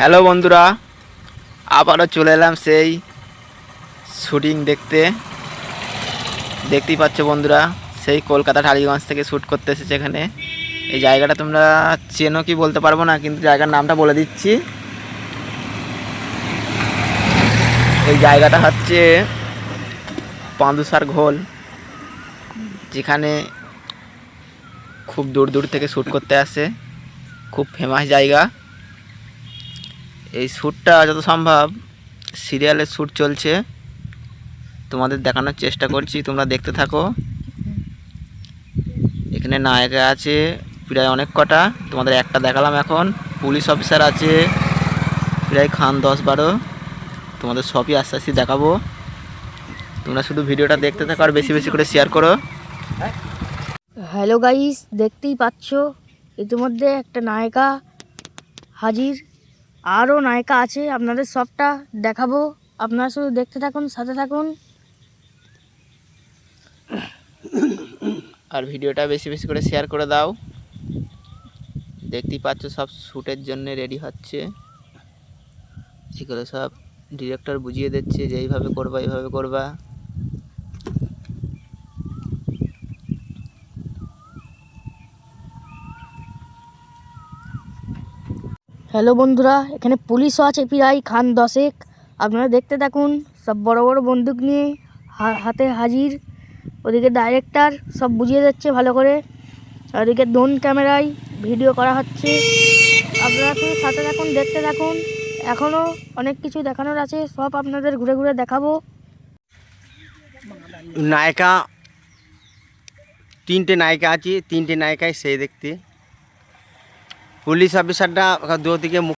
Hello বন্ধুরা, আবারও চলে এলাম সেই শুটিং দেখতে। দেখতেই পাচ্ছ বন্ধুরা, সেই কলকাতা টালিগঞ্জ থেকে শ্যুট করতে এসেছে এখানে। এই জায়গাটা তোমরা চেনো কি বলতে পারব না, কিন্তু জায়গার নামটা বলে দিচ্ছি। এই জায়গাটা হচ্ছে পাঁদুসার ঘোল, যেখানে খুব দূর দূর থেকে শ্যুট করতে আসে। খুব ফেমাস জায়গা। এই শ্যুটটা যত সম্ভব সিরিয়ালের শ্যুট চলছে। তোমাদের দেখানোর চেষ্টা করছি, তোমরা দেখতে থাকো। এখানে নায়িকা আছে, প্রায় অনেক কটা। তোমাদের একটা দেখালাম এখন। পুলিশ অফিসার আছে, প্রায় খান দশ বারো। তোমাদের সবই আস্তে আস্তে দেখাবো। তোমরা শুধু ভিডিওটা দেখতে থাকো আর বেশি বেশি করে শেয়ার করো। হ্যালো গাইস দেখতেই পাচ্ছ, ইতিমধ্যে একটা নায়িকা হাজির। আরও নায়িকা আছে, আপনাদের সবটা দেখাবো। আপনারা শুধু দেখতে থাকুন, সাথে থাকুন। আর ভিডিওটা বেশি বেশি করে শেয়ার করে দাও। দেখতেই পাচ্ছ সব শ্যুটের জন্য রেডি হচ্ছে। এগুলো সব ডিরেক্টর বুঝিয়ে দিচ্ছে যে এইভাবে করবা এইভাবে করবা। হ্যালো বন্ধুরা, এখানে পুলিশও আছে প্রায়, খান দশেক। আপনারা দেখতে থাকুন, সব বড় বড় বন্দুক নিয়ে হাতে হাজির। ওদিকে ডাইরেক্টর সব বুঝিয়ে দিচ্ছে ভালো করে। ওদিকে ড্রোন ক্যামেরায় ভিডিও করা হচ্ছে। আপনারা শুধু সাথে থাকুন, দেখতে থাকুন। এখনও অনেক কিছু দেখানোর আছে, সব আপনাদের ঘুরে ঘুরে দেখাবো। নায়িকা, তিনটে নায়িকা আছে, তিনটে নায়িকায় সেই দেখতে। পুলিশ অফিসারটা দু দিকে মুখ